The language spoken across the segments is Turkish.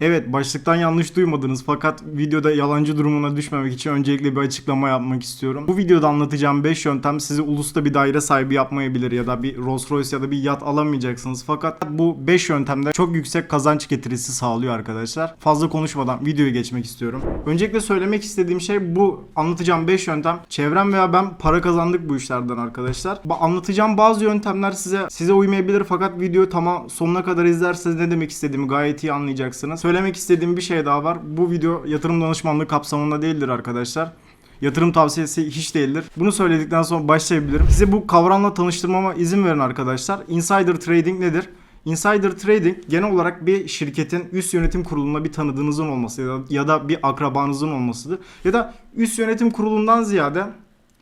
Evet başlıktan yanlış duymadınız fakat videoda yalancı durumuna düşmemek için öncelikle bir açıklama yapmak istiyorum. Bu videoda anlatacağım 5 yöntem sizi ulusta bir daire sahibi yapmayabilir ya da bir Rolls Royce ya da bir yat alamayacaksınız. Fakat bu 5 yöntemde çok yüksek kazanç getirisi sağlıyor arkadaşlar. Fazla konuşmadan videoya geçmek istiyorum. Öncelikle söylemek istediğim şey bu anlatacağım 5 yöntem. Çevrem veya ben para kazandık bu işlerden arkadaşlar. Bu anlatacağım bazı yöntemler size size uymayabilir fakat videoyu tamam sonuna kadar izlerseniz ne demek istediğimi gayet iyi anlayacaksınız. Söylemek istediğim bir şey daha var. Bu video yatırım danışmanlığı kapsamında değildir arkadaşlar. Yatırım tavsiyesi hiç değildir. Bunu söyledikten sonra başlayabilirim. Size bu kavramla tanıştırmama izin verin arkadaşlar. Insider trading nedir? Insider trading genel olarak bir şirketin üst yönetim kurulunda bir tanıdığınızın olması ya da, ya da bir akrabanızın olmasıdır. Ya da üst yönetim kurulundan ziyade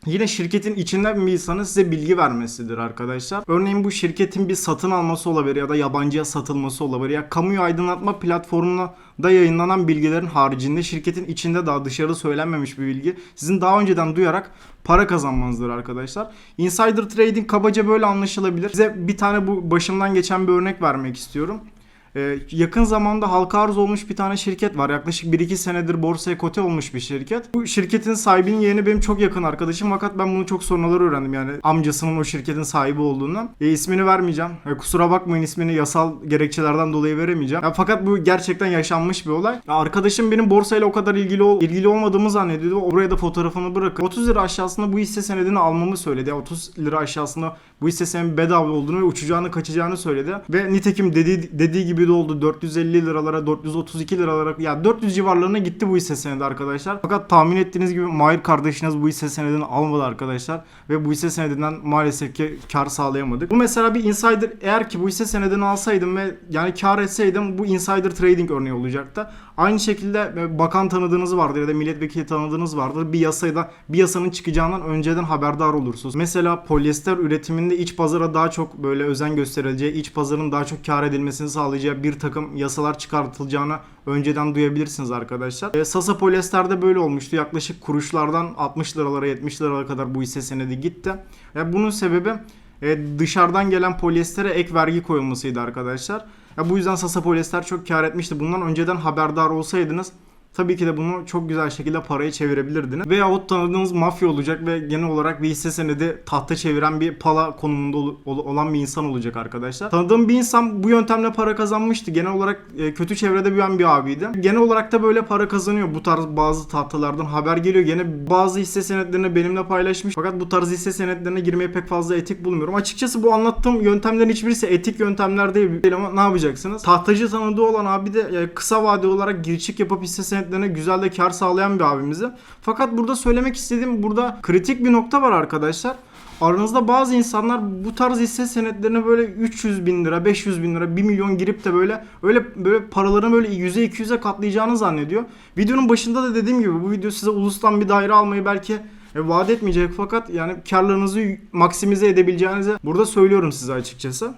Yine şirketin içinden bir insanın size bilgi vermesidir arkadaşlar. Örneğin bu şirketin bir satın alması olabilir ya da yabancıya satılması olabilir ya kamuyu aydınlatma platformuna da yayınlanan bilgilerin haricinde şirketin içinde daha dışarı söylenmemiş bir bilgi sizin daha önceden duyarak para kazanmanızdır arkadaşlar. Insider trading kabaca böyle anlaşılabilir. Size bir tane bu başımdan geçen bir örnek vermek istiyorum. Ee, yakın zamanda halka arz olmuş bir tane şirket var. Yaklaşık 1-2 senedir borsaya kote olmuş bir şirket. Bu şirketin sahibinin yeğeni benim çok yakın arkadaşım fakat ben bunu çok sonraları öğrendim yani amcasının o şirketin sahibi olduğunu. E, ismini vermeyeceğim. E, kusura bakmayın ismini yasal gerekçelerden dolayı veremeyeceğim. Ya, fakat bu gerçekten yaşanmış bir olay. Ya, arkadaşım benim borsayla o kadar ilgili ol, ilgili olmadığımı zannediyordu. Oraya da fotoğrafını bırakın. 30 lira aşağısında bu hisse senedini almamı söyledi. Ya, 30 lira aşağısında bu hisse senedinin bedava olduğunu ve uçacağını kaçacağını söyledi. Ve nitekim dediği, dediği gibi de oldu. 450 liralara 432 liralara ya 400 civarlarına gitti bu hisse senedi arkadaşlar. Fakat tahmin ettiğiniz gibi Mahir kardeşiniz bu hisse senedini almadı arkadaşlar. Ve bu hisse senedinden maalesef ki kar sağlayamadık. Bu mesela bir insider eğer ki bu hisse senedini alsaydım ve yani kar etseydim bu insider trading örneği olacaktı. Aynı şekilde e, bakan tanıdığınız vardır ya da milletvekili tanıdığınız vardır. Bir yasayla bir yasanın çıkacağından önceden haberdar olursunuz. Mesela polyester üretiminde iç pazara daha çok böyle özen gösterileceği, iç pazarın daha çok kar edilmesini sağlayacağı bir takım yasalar çıkartılacağını önceden duyabilirsiniz arkadaşlar. E, Sasa Polyester'de böyle olmuştu. Yaklaşık kuruşlardan 60 liralara 70 liralara kadar bu hisse senedi gitti. E, bunun sebebi e, dışarıdan gelen polyestere ek vergi koyulmasıydı arkadaşlar. Ya bu yüzden Sasa Polyester çok kar etmişti. Bundan önceden haberdar olsaydınız tabii ki de bunu çok güzel şekilde paraya çevirebilirdiniz. Veyahut tanıdığınız mafya olacak ve genel olarak bir hisse senedi tahta çeviren bir pala konumunda ol- ol- olan bir insan olacak arkadaşlar. Tanıdığım bir insan bu yöntemle para kazanmıştı. Genel olarak e, kötü çevrede büyüyen bir abiydi. Genel olarak da böyle para kazanıyor. Bu tarz bazı tahtalardan haber geliyor. Gene bazı hisse senetlerini benimle paylaşmış. Fakat bu tarz hisse senetlerine girmeye pek fazla etik bulmuyorum. Açıkçası bu anlattığım yöntemlerin hiçbirisi etik yöntemler değil. Ama ne yapacaksınız? Tahtacı tanıdığı olan abi de e, kısa vade olarak girişik yapıp hisse senetlerine güzel de kar sağlayan bir abimizi. Fakat burada söylemek istediğim burada kritik bir nokta var arkadaşlar. Aranızda bazı insanlar bu tarz hisse senetlerine böyle 300 bin lira, 500 bin lira, 1 milyon girip de böyle öyle böyle paralarını böyle 100'e 200'e katlayacağını zannediyor. Videonun başında da dediğim gibi bu video size ulustan bir daire almayı belki e, vaat etmeyecek fakat yani karlarınızı maksimize edebileceğinizi burada söylüyorum size açıkçası.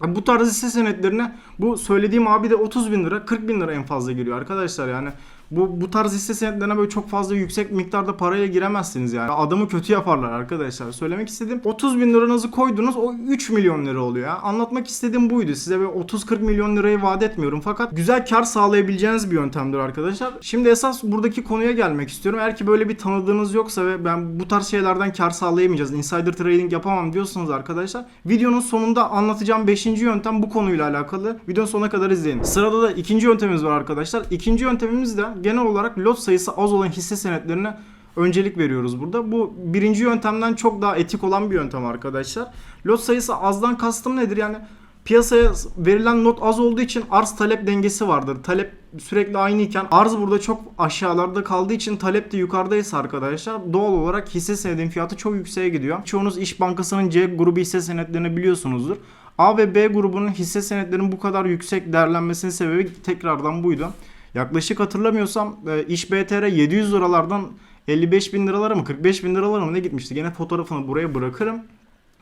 Bu tarz hisse senetlerine bu söylediğim abi de 30 bin lira 40 bin lira en fazla giriyor arkadaşlar yani. Bu, bu tarz hisse senetlerine böyle çok fazla yüksek miktarda paraya giremezsiniz yani. Adamı kötü yaparlar arkadaşlar. Söylemek istediğim 30 bin liranızı koydunuz o 3 milyon lira oluyor ya. Anlatmak istediğim buydu. Size böyle 30-40 milyon lirayı vaat etmiyorum. Fakat güzel kar sağlayabileceğiniz bir yöntemdir arkadaşlar. Şimdi esas buradaki konuya gelmek istiyorum. Eğer ki böyle bir tanıdığınız yoksa ve ben bu tarz şeylerden kar sağlayamayacağız. Insider trading yapamam diyorsanız arkadaşlar. Videonun sonunda anlatacağım 5. yöntem bu konuyla alakalı. Videonun sonuna kadar izleyin. Sırada da ikinci yöntemimiz var arkadaşlar. İkinci yöntemimiz de genel olarak lot sayısı az olan hisse senetlerine öncelik veriyoruz burada. Bu birinci yöntemden çok daha etik olan bir yöntem arkadaşlar. Lot sayısı azdan kastım nedir? Yani piyasaya verilen not az olduğu için arz talep dengesi vardır. Talep sürekli aynı iken arz burada çok aşağılarda kaldığı için talep de yukarıdaysa arkadaşlar doğal olarak hisse senedinin fiyatı çok yükseğe gidiyor. Çoğunuz İş Bankası'nın C grubu hisse senetlerini biliyorsunuzdur. A ve B grubunun hisse senetlerinin bu kadar yüksek değerlenmesinin sebebi tekrardan buydu. Yaklaşık hatırlamıyorsam e, İş BTR 700 liralardan 55 bin liralara mı 45 bin liralara mı ne gitmişti? Gene fotoğrafını buraya bırakırım.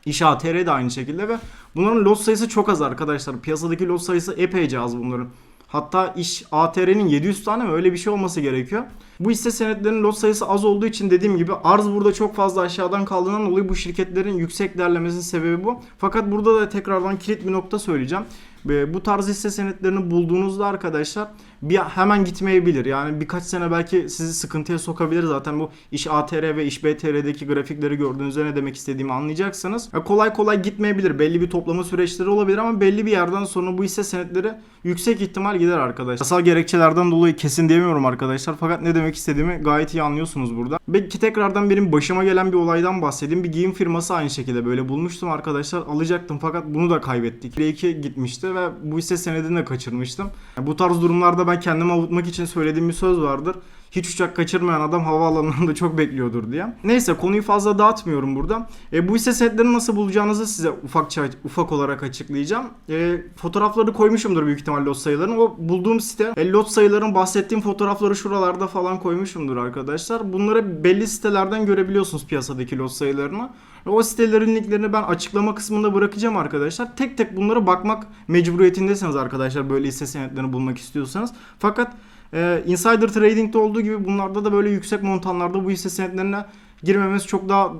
İş ATR de aynı şekilde ve bunların lot sayısı çok az arkadaşlar. Piyasadaki lot sayısı epeyce az bunların. Hatta iş ATR'nin 700 tane mi öyle bir şey olması gerekiyor. Bu hisse senetlerinin lot sayısı az olduğu için dediğim gibi arz burada çok fazla aşağıdan kaldığından dolayı bu şirketlerin yüksek değerlemesinin sebebi bu. Fakat burada da tekrardan kilit bir nokta söyleyeceğim. Ve bu tarz hisse senetlerini bulduğunuzda arkadaşlar bir hemen gitmeyebilir. Yani birkaç sene belki sizi sıkıntıya sokabilir. Zaten bu iş ATR ve iş BTR'deki grafikleri gördüğünüzde ne demek istediğimi anlayacaksınız. Ya kolay kolay gitmeyebilir. Belli bir toplama süreçleri olabilir ama belli bir yerden sonra bu hisse senetleri yüksek ihtimal gider arkadaşlar. Yasal gerekçelerden dolayı kesin diyemiyorum arkadaşlar. Fakat ne demek istediğimi gayet iyi anlıyorsunuz burada. Belki tekrardan benim başıma gelen bir olaydan bahsedeyim. Bir giyim firması aynı şekilde böyle bulmuştum arkadaşlar. Alacaktım fakat bunu da kaybettik. R2 gitmişti ve bu hisse senedini de kaçırmıştım. Yani bu tarz durumlarda ben kendimi avutmak için söylediğim bir söz vardır. Hiç uçak kaçırmayan adam havaalanlarında çok bekliyordur diye. Neyse konuyu fazla dağıtmıyorum burada. E, bu hisse senetlerini nasıl bulacağınızı size ufakça ufak olarak açıklayacağım. E, fotoğrafları koymuşumdur büyük ihtimalle lot sayılarını. O bulduğum site e, lot sayıların bahsettiğim fotoğrafları şuralarda falan koymuşumdur arkadaşlar. Bunları belli sitelerden görebiliyorsunuz piyasadaki lot sayılarını. Ve o sitelerin linklerini ben açıklama kısmında bırakacağım arkadaşlar. Tek tek bunlara bakmak mecburiyetindesiniz arkadaşlar böyle hisse senetlerini bulmak istiyorsanız. Fakat e, insider trading'de olduğu gibi bunlarda da böyle yüksek montanlarda bu hisse senetlerine girmemesi çok daha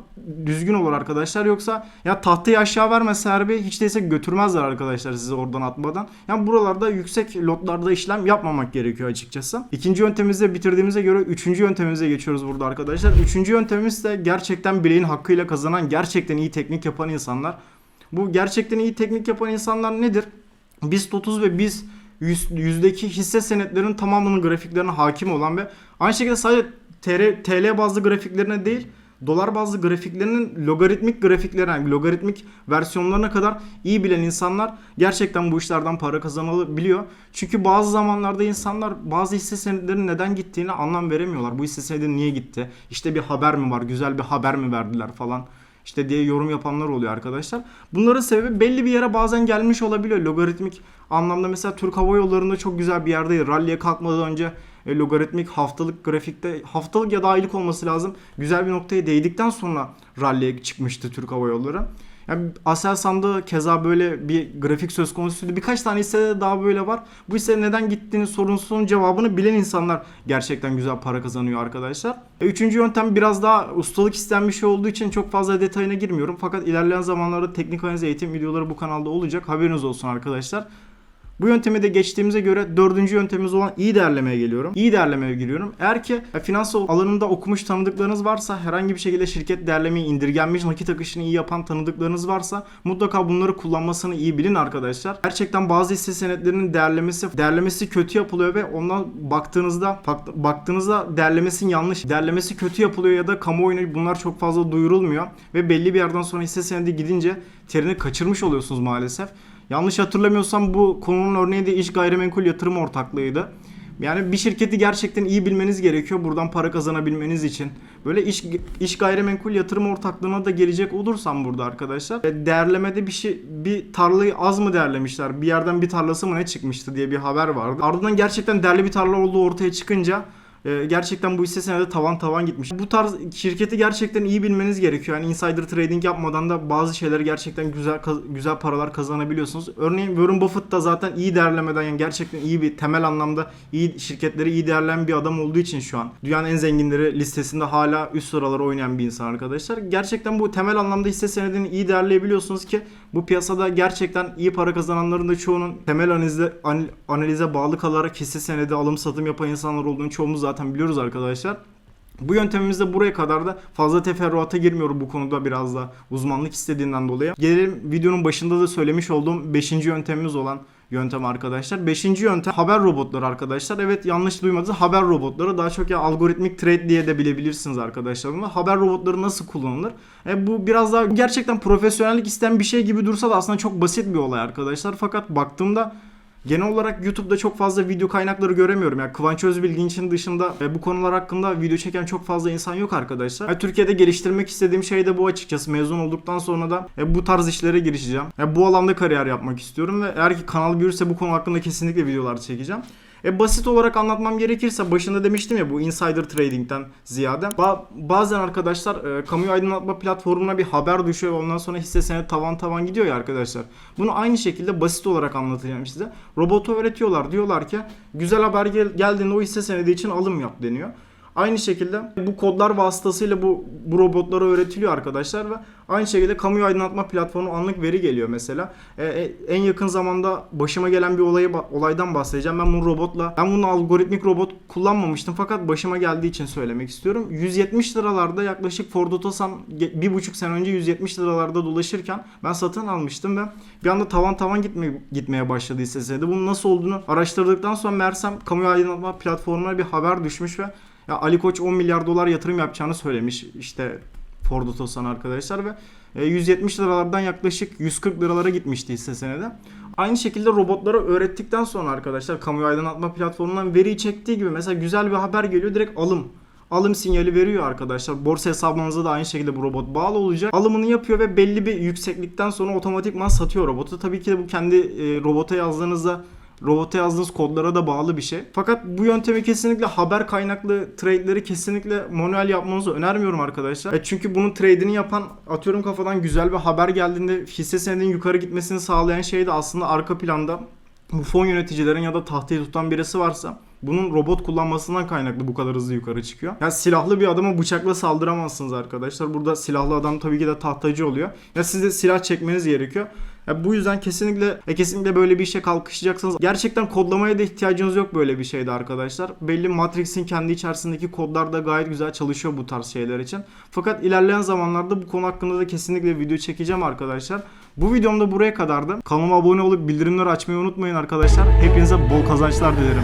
düzgün olur arkadaşlar. Yoksa ya tahtayı aşağı vermese harbi hiç değilse götürmezler arkadaşlar sizi oradan atmadan. Yani buralarda yüksek lotlarda işlem yapmamak gerekiyor açıkçası. İkinci yöntemimizi bitirdiğimize göre üçüncü yöntemimize geçiyoruz burada arkadaşlar. Üçüncü yöntemimiz de gerçekten bileğin hakkıyla kazanan gerçekten iyi teknik yapan insanlar. Bu gerçekten iyi teknik yapan insanlar nedir? BIST 30 ve BIST yüz- yüzdeki hisse senetlerinin tamamının grafiklerine hakim olan ve aynı şekilde sadece TR, TL bazlı grafiklerine değil dolar bazlı grafiklerinin logaritmik grafiklerine, logaritmik versiyonlarına kadar iyi bilen insanlar gerçekten bu işlerden para kazanabiliyor. Çünkü bazı zamanlarda insanlar bazı hisse senetlerinin neden gittiğini anlam veremiyorlar. Bu hisse senedi niye gitti? İşte bir haber mi var? Güzel bir haber mi verdiler falan işte diye yorum yapanlar oluyor arkadaşlar. Bunların sebebi belli bir yere bazen gelmiş olabiliyor. Logaritmik anlamda mesela Türk Hava Yolları'nda çok güzel bir yerdeydi. Rally'e kalkmadan önce e, logaritmik haftalık grafikte haftalık ya da aylık olması lazım. Güzel bir noktaya değdikten sonra rally'e çıkmıştı Türk Hava Yolları. Yani Aselsan'da keza böyle bir grafik söz konusuydu. Birkaç tane hissede daha böyle var. Bu hisse neden gittiğini sorusunun cevabını bilen insanlar gerçekten güzel para kazanıyor arkadaşlar. E, Üçüncü yöntem biraz daha ustalık isteyen bir şey olduğu için çok fazla detayına girmiyorum. Fakat ilerleyen zamanlarda teknik analiz eğitim videoları bu kanalda olacak. Haberiniz olsun arkadaşlar. Bu yöntemi de geçtiğimize göre dördüncü yöntemimiz olan iyi değerlemeye geliyorum. İyi değerlemeye giriyorum. Eğer ki finansal alanında okumuş tanıdıklarınız varsa herhangi bir şekilde şirket değerlemeyi indirgenmiş nakit akışını iyi yapan tanıdıklarınız varsa mutlaka bunları kullanmasını iyi bilin arkadaşlar. Gerçekten bazı hisse senetlerinin değerlemesi değerlemesi kötü yapılıyor ve ondan baktığınızda bak- baktığınızda değerlemesinin yanlış. Değerlemesi kötü yapılıyor ya da kamuoyuna bunlar çok fazla duyurulmuyor ve belli bir yerden sonra hisse senedi gidince terini kaçırmış oluyorsunuz maalesef. Yanlış hatırlamıyorsam bu konunun örneği de iş gayrimenkul yatırım ortaklığıydı. Yani bir şirketi gerçekten iyi bilmeniz gerekiyor buradan para kazanabilmeniz için. Böyle iş iş gayrimenkul yatırım ortaklığına da gelecek olursam burada arkadaşlar. e, Değerlemede bir şey bir tarlayı az mı değerlemişler? Bir yerden bir tarlası mı ne çıkmıştı diye bir haber vardı. Ardından gerçekten değerli bir tarla olduğu ortaya çıkınca e, gerçekten bu hisse senedi tavan tavan gitmiş. Bu tarz şirketi gerçekten iyi bilmeniz gerekiyor. Yani insider trading yapmadan da bazı şeyleri gerçekten güzel güzel paralar kazanabiliyorsunuz. Örneğin Warren Buffett da zaten iyi değerlemeden yani gerçekten iyi bir temel anlamda iyi şirketleri iyi değerleyen bir adam olduğu için şu an dünyanın en zenginleri listesinde hala üst sıralara oynayan bir insan arkadaşlar. Gerçekten bu temel anlamda hisse senedini iyi değerleyebiliyorsunuz ki bu piyasada gerçekten iyi para kazananların da çoğunun temel analize, anal- analize bağlı kalarak hisse senedi alım satım yapan insanlar olduğunu çoğumuz zaten biliyoruz arkadaşlar. Bu yöntemimizde buraya kadar da fazla teferruata girmiyorum bu konuda biraz da uzmanlık istediğinden dolayı. Gelelim videonun başında da söylemiş olduğum 5. yöntemimiz olan yöntem arkadaşlar. 5. yöntem haber robotları arkadaşlar. Evet yanlış duymadınız. Haber robotları daha çok ya algoritmik trade diye de bilebilirsiniz arkadaşlar. Haber robotları nasıl kullanılır? E, bu biraz daha gerçekten profesyonellik isteyen bir şey gibi dursa da aslında çok basit bir olay arkadaşlar. Fakat baktığımda Genel olarak YouTube'da çok fazla video kaynakları göremiyorum. Yani Kıvanç Özbilginç'in dışında e, bu konular hakkında video çeken çok fazla insan yok arkadaşlar. E, Türkiye'de geliştirmek istediğim şey de bu açıkçası. Mezun olduktan sonra da e, bu tarz işlere girişeceğim. E, bu alanda kariyer yapmak istiyorum ve eğer ki kanal büyürse bu konu hakkında kesinlikle videolar çekeceğim. E basit olarak anlatmam gerekirse başında demiştim ya bu insider trading'den ziyade ba- bazen arkadaşlar e, kamuyu aydınlatma platformuna bir haber düşüyor ve ondan sonra hisse senedi tavan tavan gidiyor ya arkadaşlar. Bunu aynı şekilde basit olarak anlatacağım size. Robotu öğretiyorlar diyorlar ki güzel haber gel- geldiğinde o hisse senedi için alım yap deniyor. Aynı şekilde bu kodlar vasıtasıyla bu, bu robotlara öğretiliyor arkadaşlar ve aynı şekilde kamuyu aydınlatma platformu anlık veri geliyor mesela. E, e, en yakın zamanda başıma gelen bir olayı olaydan bahsedeceğim. Ben bunu robotla ben bunu algoritmik robot kullanmamıştım fakat başıma geldiği için söylemek istiyorum. 170 liralarda yaklaşık Ford Otosan bir buçuk sene önce 170 liralarda dolaşırken ben satın almıştım ve bir anda tavan tavan gitme, gitmeye başladı hisse senedi. Bunun nasıl olduğunu araştırdıktan sonra Mersem kamuyu aydınlatma platformuna bir haber düşmüş ve ya Ali Koç 10 milyar dolar yatırım yapacağını söylemiş işte Ford Otosan arkadaşlar ve e, 170 liralardan yaklaşık 140 liralara gitmişti hisse senedi. Aynı şekilde robotlara öğrettikten sonra arkadaşlar kamuyu aydınlatma platformundan veriyi çektiği gibi mesela güzel bir haber geliyor direkt alım alım sinyali veriyor arkadaşlar. Borsa hesabınıza da aynı şekilde bu robot bağlı olacak. Alımını yapıyor ve belli bir yükseklikten sonra otomatikman satıyor robotu. Tabii ki de bu kendi e, robota yazdığınızda robota yazdığınız kodlara da bağlı bir şey. Fakat bu yöntemi kesinlikle haber kaynaklı trade'leri kesinlikle manuel yapmanızı önermiyorum arkadaşlar. E çünkü bunun trade'ini yapan atıyorum kafadan güzel bir haber geldiğinde hisse senedinin yukarı gitmesini sağlayan şey de aslında arka planda bu fon yöneticilerin ya da tahtayı tutan birisi varsa bunun robot kullanmasından kaynaklı bu kadar hızlı yukarı çıkıyor. Yani silahlı bir adama bıçakla saldıramazsınız arkadaşlar. Burada silahlı adam tabii ki de tahtacı oluyor. Ya siz de silah çekmeniz gerekiyor. Ya bu yüzden kesinlikle e, kesinlikle böyle bir işe kalkışacaksınız. Gerçekten kodlamaya da ihtiyacınız yok böyle bir şeyde arkadaşlar. Belli Matrix'in kendi içerisindeki kodlar da gayet güzel çalışıyor bu tarz şeyler için. Fakat ilerleyen zamanlarda bu konu hakkında da kesinlikle video çekeceğim arkadaşlar. Bu videom da buraya kadardı. Kanalıma abone olup bildirimleri açmayı unutmayın arkadaşlar. Hepinize bol kazançlar dilerim.